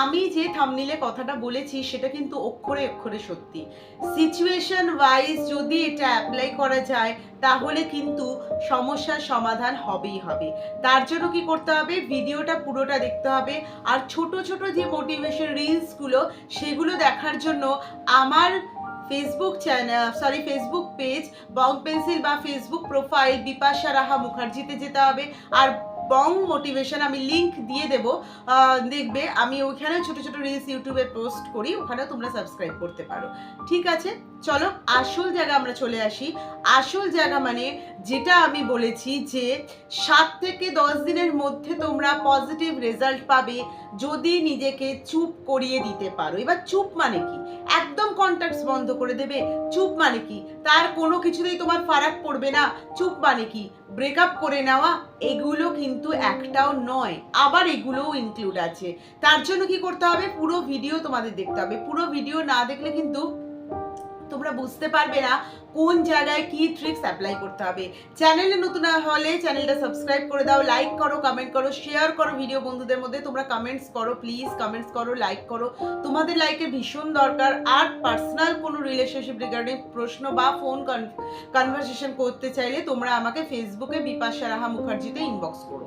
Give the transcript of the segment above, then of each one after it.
আমি যে থামনিলে কথাটা বলেছি, সেটা কিন্তু অক্ষরে অক্ষরে সত্যি। সিচুয়েশন ওয়াইজ যদি এটা অ্যাপ্লাই করা যায়, তাহলে কিন্তু সমস্যার সমাধান হবেই হবে। তার জন্য কি করতে হবে? ভিডিওটা পুরোটা দেখতে হবে। আর ছোট ছোট যে মোটিভেশন রিলসগুলো সেগুলো দেখার জন্য আমার Facebook channel sorry Facebook page bong pencil বা ফেসবুক প্রোফাইল বিপাশা রাহা মুখার্জিতে যেতে হবে। আর বং মোটিভেশন আমি লিংক দিয়ে দেব। দেখবে আমি ওইখানে ছোট ছোট রিলস ইউটিউবে পোস্ট করি ওখানে তোমরা সাবস্ক্রাইব করতে পারো। ঠিক আছে? চলো, আসল জায়গা আমরা চলে আসি। আসল জায়গা মানে যেটা আমি বলেছি যে, সাত থেকে দশ দিনের মধ্যে তোমরা পজিটিভ রেজাল্ট পাবে যদি নিজেকে চুপ করিয়ে দিতে পারো। এবার চুপ মানে কি? একদম কন্ট্যাক্টস বন্ধ করে দেবে। চুপ মানে কি? তার কোনো কিছুতেই তোমার ফারাক পড়বে না। চুপ মানে কি? ব্রেকআপ করে নেওয়া, এগুলো কিন্তু একটাও নয়। আবার এগুলোও ইনক্লুড আছে। তার জন্য কি করতে হবে? পুরো ভিডিও তোমাদের দেখতে হবে। পুরো ভিডিও না দেখলে কিন্তু তোমরা বুঝতে পারবে না কোন জায়গায় কি ট্রিক্স অ্যাপ্লাই করতে হবে? চ্যানেলে নতুন হলে চ্যানেলটা সাবস্ক্রাইব করে দাও লাইক করো কমেন্ট করো শেয়ার করো ভিডিও বন্ধুদের মধ্যে। তোমরা কমেন্টস করো প্লিজ কমেন্টস করো লাইক করো। তোমাদের লাইকের ভীষণ দরকার। আর পার্সোনাল কোনো রিলেশনশিপ রিগার্ডিং প্রশ্ন বা ফোন কনভারসেশন করতে চাইলে তোমরা আমাকে ফেসবুকে বিপাশা রাহা মুখার্জিতে ইনবক্স করো।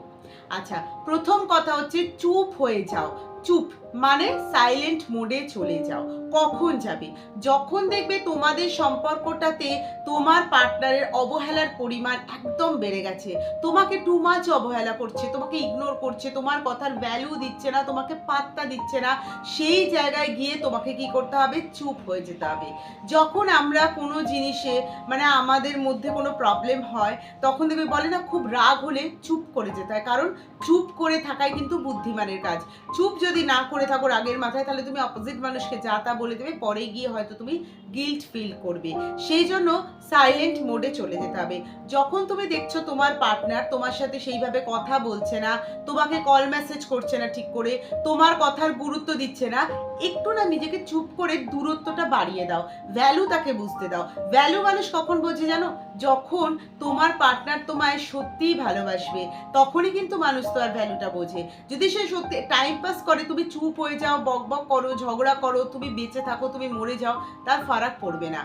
আচ্ছা প্রথম কথা হচ্ছে চুপ হয়ে যাও। চুপ মানে সাইলেন্ট মোডে চলে যাও। কখন যাবে? যখন দেখবে তোমাদের সম্পর্কটাতে তোমার পার্টনারের অবহেলার পরিমাণ একদম বেড়ে গেছে। তোমাকে টু মাচ অবহেলা করছে, তোমাকে ইগনোর করছে, তোমার কথার ভ্যালু দিচ্ছে না, তোমাকে পাত্তা দিচ্ছে না, সেই জায়গায় গিয়ে তোমাকে কি করতে হবে? চুপ হয়ে যেতে হবে। যখন আমরা কোনো জিনিসে মানে আমাদের মধ্যে কোনো প্রবলেম হয়, তখন দেখবে বলে না, খুব রাগ হলে চুপ করে যেতে হয়। কারণ চুপ করে থাকাই কিন্তু বুদ্ধিমানের কাজ। চুপ যদি না করে থাকো রাগের মাথায়, তাহলে তুমি অপোজিট মানুষকে যা তা বলে দেবে, পরে গিয়ে হয়তো তুমি গিল্ট ফিল করবে। সেই জন্য সাইলেন্ট মোডে চলে যেতে হবে। যখন তুমি দেখছ তোমার পার্টনার তোমার সাথে সেইভাবে কথা বলছে না, তোমাকে কল মেসেজ করছে না ঠিক করে, তোমার কথার গুরুত্ব দিচ্ছে না, একটু না নিজেকে চুপ করে দূরত্বটা বাড়িয়ে দাও। ভ্যালু তাকে বুঝতে দাও। ভ্যালু মানুষ কখন বোঝে জানো? যখন তোমার পার্টনার তোমায় সত্যিই ভালোবাসবে, তখনই কিন্তু মানুষ তোমার ভ্যালুটা বোঝে। যদি সে সত্যি টাইম পাস করে তুমি চুপ হয়ে যাও, বক বক করো, ঝগড়া করো, তুমি বেঁচে থাকো, তুমি মরে যাও, তার ফারাক পড়বে না।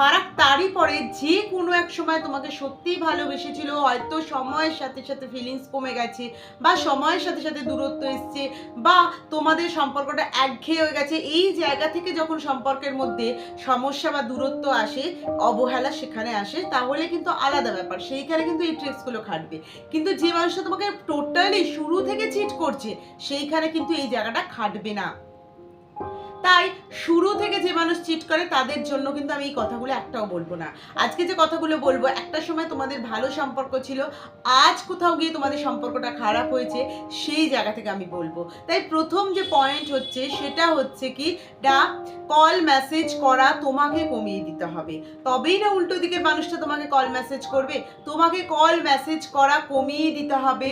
ফারাক, তারই পরে যে কোনো এক সময় তোমাকে সত্যিই ভালোবেসেছিল, হয়তো সময়ের সাথে সাথে ফিলিংস কমে গেছে বা সময়ের সাথে সাথে দূরত্ব এসছে বা তোমাদের সম্পর্কটা একঘেয়ে হয়ে গেছে। এই জায়গা থেকে যখন সম্পর্কের মধ্যে সমস্যা বা দূরত্ব আসে, অবহেলা সেখানে আসে, তাহলে কিন্তু আলাদা ব্যাপার। সেইখানে কিন্তু এই ট্রিক্সগুলো খাটবে। কিন্তু যে মানুষটা তোমাকে টোটালি শুরু থেকে চিট করছে, সেইখানে কিন্তু এই জায়গাটা খাটবে না। তাই শুরু থেকে যে মানুষ চিট করে, তাদের জন্য কিন্তু আমি এই কথাগুলো একটাও বলব না। আজকে যে কথাগুলো বলব, একটা সময় তোমাদের ভালো সম্পর্ক ছিল, আজ কোথাও গিয়ে তোমাদের সম্পর্কটা খারাপ হয়েছে, সেই জায়গা থেকে আমি বলব। তাই প্রথম যে পয়েন্ট হচ্ছে, সেটা হচ্ছে কি না কল মেসেজ করা তোমাকে কমিয়ে দিতে হবে। তবেই না উল্টো দিকে মানুষটা তোমাকে কল মেসেজ করবে? তোমাকে কল মেসেজ করা কমিয়ে দিতে হবে।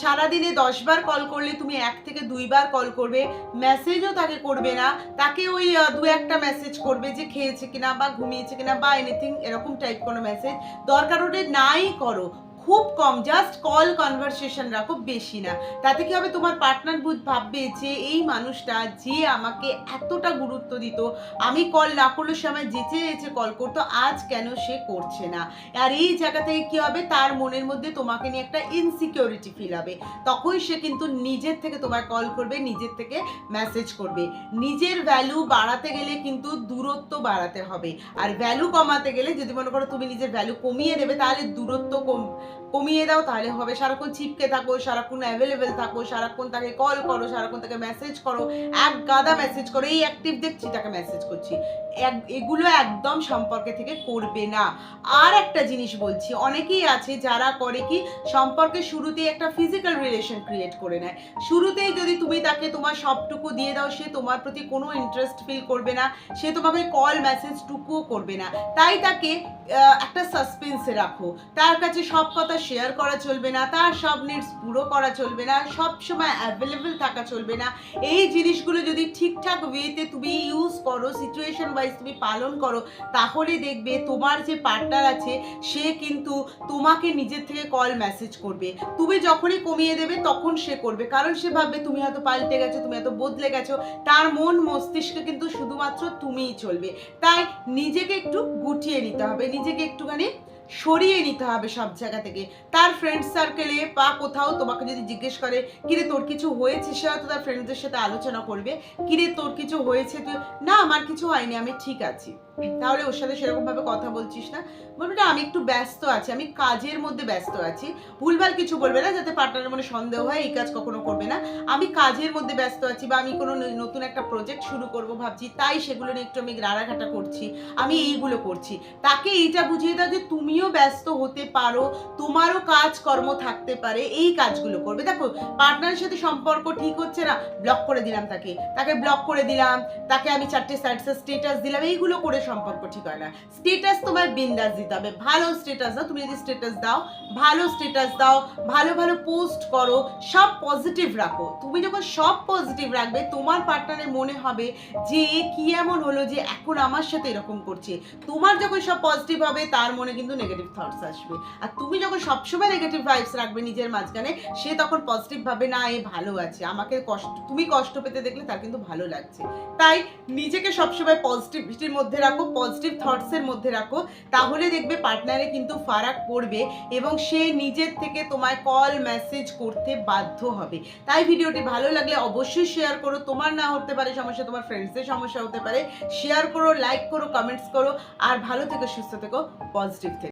সারাদিনে দশবার কল করলে তুমি এক থেকে দুইবার কল করবে। মেসেজও তাকে করবে না। তাকে ওই দু একটা মেসেজ করবে যে খেয়েছে কিনা বা ঘুমিয়েছে কিনা বা এনিথিং এরকম টাইপ কোনো মেসেজ দরকার ওটা নাই করো। খুব কম জাস্ট কল কনভারসেশন রাখো বেশি না। তাতে কি হবে? তোমার পার্টনার বুঝ ভাববে যে, এই মানুষটা যে আমাকে এতটা গুরুত্ব দিত, আমি কল না করলে সে আমায় যেচে যেচে কল করতো, আজ কেন সে করছে না? আর এই জায়গা থেকে কি হবে? তার মনের মধ্যে তোমাকে নিয়ে একটা ইনসিকিউরিটি ফিল হবে। তখনই সে কিন্তু নিজের থেকে তোমায় কল করবে, নিজের থেকে মেসেজ করবে। নিজের ভ্যালু বাড়াতে গেলে কিন্তু দূরত্ব বাড়াতে হবে। আর ভ্যালু কমাতে গেলে যদি মনে করো তুমি নিজের ভ্যালু কমিয়ে দেবে, তাহলে দূরত্ব কম কমিয়ে দাও, তাহলে হবে। সারাক্ষণ চিপকে থাকো, সারাক্ষণ অ্যাভেলেবেল থাকো, সারাক্ষণ তাকে কল করো, সারাক্ষণ তাকে মেসেজ করো। এক গাদা মেসেজ করো, এই অ্যাক্টিভ দেখছি, তাকে মেসেজ করছি। এগুলো একদম সম্পর্কে থেকে করবে না। আর একটা জিনিস বলছি, অনেকেই আছে যারা করে কি সম্পর্কের শুরুতেই একটা ফিজিক্যাল রিলেশন ক্রিয়েট করে নেয়। শুরুতেই যদি তুমি তাকে তোমার সবটুকু দিয়ে দাও, সে তোমার প্রতি কোনো ইন্টারেস্ট ফিল করবে না, সে তোমাকে কল মেসেজ টুকুও করবে না। তাই তাকে একটা সাসপেন্সে রাখো। তার কাছে সব কথা শেয়ার করা চলবে না, তার সব নিডস পুরো করা চলবে না, সব সময় অ্যাভেলেবেল থাকা চলবে না। এই জিনিসগুলো যদি ঠিকঠাক ওয়েতে তুমি ইউজ করো সিচুয়েশন ওয়াইজ তুমি পালন করো, তাহলে দেখবে তোমার যে পার্টনার আছে, সে কিন্তু তোমাকে নিজের থেকে কল মেসেজ করবে। তুমি যখনই কমিয়ে দেবে, তখন সে করবে। কারণ সে ভাববে, তুমি হয়তো পাল্টে গেছো, তুমি হয়তো বদলে গেছো। তার মন মস্তিষ্কে কিন্তু শুধুমাত্র তুমিই চলবে। তাই নিজেকে একটু গুটিয়ে নিতে হবে, নিজেকে একটুখানি সরিয়ে নিতে হবে সব জায়গা থেকে। তার ফ্রেন্ড সার্কেলে বা কোথাও তোমাকে যদি জিজ্ঞেস করে, কিরে, তোর কিছু হয়েছে? সে হয়তো তার ফ্রেন্ডদের সাথে আলোচনা করবে, কিরে, তোর কিছু হয়েছে? তুই, না, আমার কিছু হয়নি, আমি ঠিক আছি। তাহলে ওর সাথে সেরকমভাবে কথা বলছিস না। বলবে, না, আমি একটু ব্যস্ত আছি, আমি কাজের মধ্যে ব্যস্ত আছি। ভুলভাল কিছু বলবে না, যাতে পার্টনারের মনে সন্দেহ হয়, এই কাজ কখনো করবে না। আমি কাজের মধ্যে ব্যস্ত আছি বা আমি কোনো নতুন একটা প্রজেক্ট শুরু করব ভাবছি, তাই সেগুলো নিয়ে একটু আমি রাড়াঘাটা করছি, আমি এইগুলো করছি। তাকে এইটা বুঝিয়ে দাও যে তুমিও ব্যস্ত হতে পারো, তোমারও কাজকর্ম থাকতে পারে, এই কাজগুলো করবে। দেখো পার্টনারের সাথে সম্পর্ক ঠিক হচ্ছে না ব্লক করে দিলাম তাকে। তাকে ব্লক করে দিলাম, তাকে আমি চারটে স্টেটাস দিলাম, এইগুলো করে সম্পর্ক ঠিক হয় না। স্টেটাস তোমার বিন্দাস দিতে হবে। ভালো স্টেটাস দাও, তুমি যদি স্টেটাস দাও, ভালো স্টেটাস দাও, ভালো ভালো পোস্ট করো, সব পজিটিভ রাখো। তুমি যখন সব পজিটিভ রাখবে, তোমার পার্টনারের মনে হবে যে কি এমন হলো যে, এখন আমার সাথে এরকম করছে। তোমার যখন সব পজিটিভ হবে, তার মনে কিন্তু নেগেটিভ থটস আসবে। আর তুমি যখন সবসময় নেগেটিভ ভাইবস রাখবে নিজের মাঝখানে, সে তখন পজিটিভ ভাবে, না, এ ভালো আছে। আমাকে কষ্ট, তুমি কষ্ট পেতে দেখলে তার কিন্তু ভালো লাগছে। তাই নিজেকে সবসময় পজিটিভিটির মধ্যে রাখো পজিটিভ থটসের মধ্যে রাখো। তাহলে দেখবে পার্টনারে কিন্তু ফারাক পড়বে এবং সে নিজের থেকে তোমায় কল মেসেজ করতে বাধ্য হবে। তাই ভিডিওটি ভালো লাগলে অবশ্যই শেয়ার করো। তোমার না হতে পারে সমস্যা, তোমার ফ্রেন্ডসদের সমস্যা হতে পারে। শেয়ার করো লাইক করো কমেন্টস করো। আর ভালো থেকো, সুস্থ থেকো পজিটিভ থেকো।